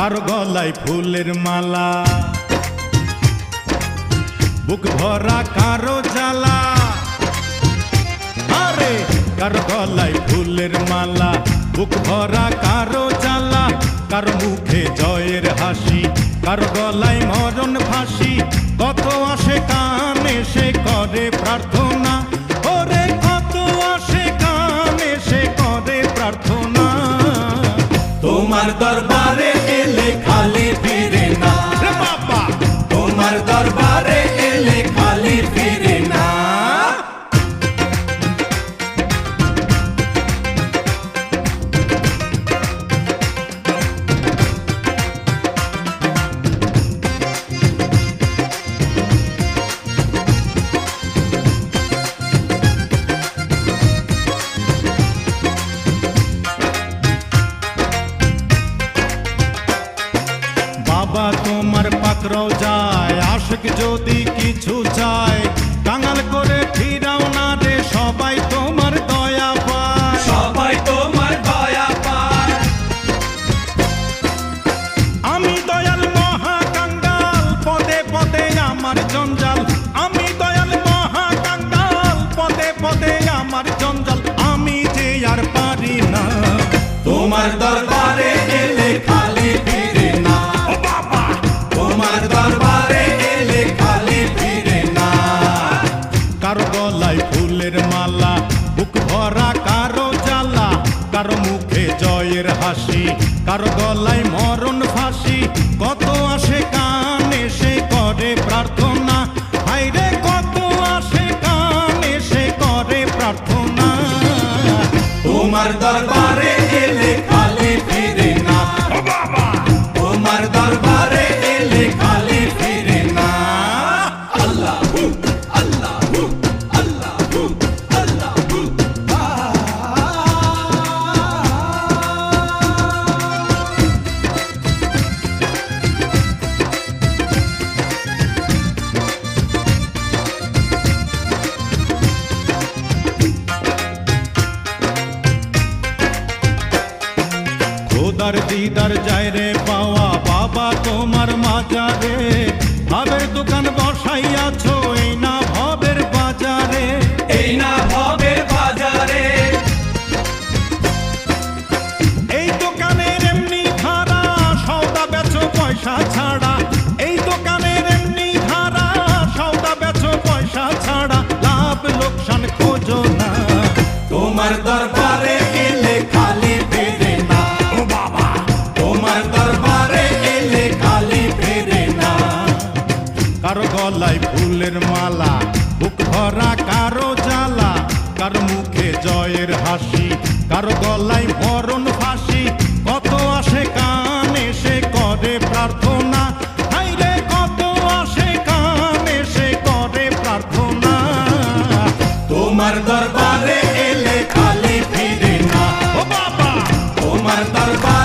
কারও গলায় ফুলের মালা? বুক ভরা কারও জ্বালা? আরে, কারও গলায় ফুলের মালা? বুক ভরা কারও জ্বালা? কারও মুখে জয়ের হাসি? কারও গলায় মরণ ফাঁসি? কত আসে কানে সে করে প্রার্থনা? তোমার দরবারে এলে খালি আশিক যদি কিছু চায় কাঙাল করে ফিরাও না রে সবাই তোমার দয়া পায়। সবাই তোমার দয়া পায়। আমি দয়াল মহা কাঙ্গাল পদে পদে আমার জঞ্জাল। আমি দয়াল মহা কাঙ্গাল পদে পদে আমার জঞ্জাল। আমি যে আর পারি না তোমার ফুলের মালা বুক ভরা কারও জ্বালা কারও মুখে জয়ের হাসি কারও গলায় মরণ ফাঁসি। কত আসে কানে সে করে প্রার্থনা হাইরে কত আসে কানে সে করে প্রার্থনা। তোমার দরবারে এলে খালি ফিরে না। তোমার দরবারে খোদার দিদার যায় রে পাওয়া বাবা তোমার মাজারে। ভাবের দোকান বসাইয়াছো এই না ভবের বাজারে। এই না ভবের বাজারে। এই দোকানের এমনি ধারা সৌদা বেচো পয়সা ছাড়া। এই দোকানের এমনি ধারা সৌদা বেচো পয়সা ছাড়া। লাভ লোকসান খোঁজো না। তোমার দরবারে কারও গলায় ফুলের মালা? বুক ভরা কারও জ্বালা? কার মুখে জয়ের হাসি? কারও গলায় মরণ ফাঁসি? কত আসে কান এসে করে প্রার্থনা? দরবারে এলে খালি ফিরে না। ও বাবা! তোমার দরবার